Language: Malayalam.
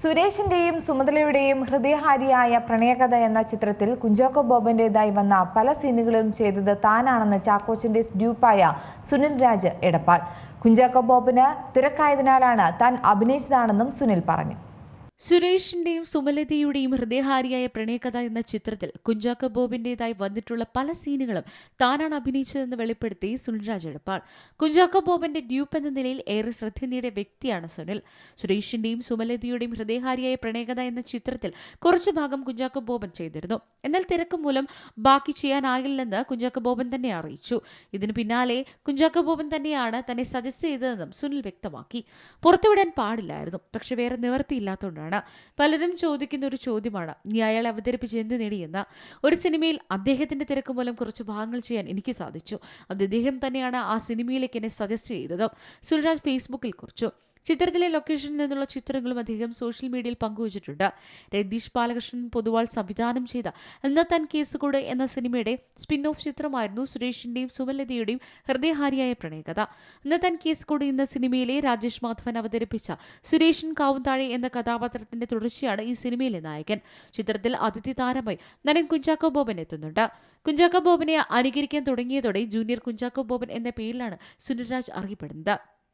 സുരേഷിന്റെയും സുമതലയുടെയും ഹൃദയഹാരിയായ പ്രണയകഥ എന്ന ചിത്രത്തിൽ കുഞ്ചാക്കോ ബോബന്റേതായി വന്ന പല സീനുകളും ചെയ്തത് താനാണെന്ന് ചാക്കോച്ചിന്റെ ഡ്യൂപ്പായ സുനിൽ രാജ് എടപ്പാൾ. കുഞ്ചാക്കോ ബോബിന് തിരക്കായതിനാലാണ് താൻ അഭിനയിച്ചതാണെന്നും സുനിൽ പറഞ്ഞു. സുരേഷിന്റെയും സുമലതയുടെയും ഹൃദയഹാരിയായ പ്രണയകഥ എന്ന ചിത്രത്തിൽ കുഞ്ചാക്കോ ബോബിന്റേതായി വന്നിട്ടുള്ള പല സീനുകളും താനാണ് അഭിനയിച്ചതെന്ന് വെളിപ്പെടുത്തി സുനിൽരാജ് എടപ്പാൾ കുഞ്ചാക്കോ ബോബിന്റെ ഡ്യൂപ്പ് എന്ന നിലയിൽ ഏറെ ശ്രദ്ധ നേടിയ വ്യക്തിയാണ് സുനിൽ. സുരേഷിന്റെയും സുമലതയുടെയും ഹൃദയഹാരിയായ പ്രണയകഥ എന്ന ചിത്രത്തിൽ കുറച്ചു ഭാഗം കുഞ്ചാക്കോ ബോബൻ ചെയ്തിരുന്നു. എന്നാൽ തിരക്ക് മൂലം ബാക്കി ചെയ്യാനാകില്ലെന്ന് കുഞ്ചാക്കോ ബോബൻ തന്നെ അറിയിച്ചു. ഇതിനു പിന്നാലെ കുഞ്ചാക്കോ ബോബൻ തന്നെയാണ് തന്നെ സജസ്റ്റ് ചെയ്തതെന്നും സുനിൽ വ്യക്തമാക്കി. പുറത്തുവിടാൻ പാടില്ലായിരുന്നു. പക്ഷെ വേറെ നിവർത്തിയില്ലാത്തതുകൊണ്ടാണ് പലരും ചോദിക്കുന്ന ഒരു ചോദ്യമാണ്. നീ അയാളെ അവതരിപ്പിച്ച് എന്ത് നേടിയെന്ന് ഒരു സിനിമയിൽ അദ്ദേഹത്തിന്റെ തിരക്ക് മൂലം കുറച്ച് ഭാഗങ്ങൾ ചെയ്യാൻ എനിക്ക് സാധിച്ചു. അത് അദ്ദേഹം തന്നെയാണ് ആ സിനിമയിലേക്ക് എന്നെ സജസ്റ്റ് ചെയ്തത്. സുൽരാജ് ഫേസ്ബുക്കിൽ കുറിച്ചു. ചിത്രത്തിലെ ലൊക്കേഷനിൽ നിന്നുള്ള ചിത്രങ്ങളും അദ്ദേഹം സോഷ്യൽ മീഡിയയിൽ പങ്കുവച്ചിട്ടുണ്ട്. രതീഷ് ബാലകൃഷ്ണൻ പൊതുവാൾ സംവിധാനം ചെയ്ത എന്നത്താൻ കേസുകൂട് എന്ന സിനിമയുടെ സ്പിൻ ഓഫ് ചിത്രമായിരുന്നു സുരേഷിന്റെയും സുമലതയുടെയും ഹൃദയഹാരിയായ പ്രണയകഥ. എന്നത്താൻ കേസുകൂട് എന്ന സിനിമയിലെ രാജേഷ് മാധവൻ അവതരിപ്പിച്ച സുരേഷൻ കാവുന്താഴെ എന്ന കഥാപാത്രത്തിന്റെ തുടർച്ചയാണ് ഈ സിനിമയിലെ നായകൻ. ചിത്രത്തിൽ അതിഥി താരമായി നടൻ കുഞ്ചാക്കോ ബോബൻ എത്തുന്നുണ്ട്. കുഞ്ചാക്കോ ബോബനെ അനുകരിക്കാൻ തുടങ്ങിയതോടെ ജൂനിയർ കുഞ്ചാക്കോ ബോബൻ എന്ന പേരിലാണ് സുനിൽരാജ് അറിയപ്പെടുന്നത്.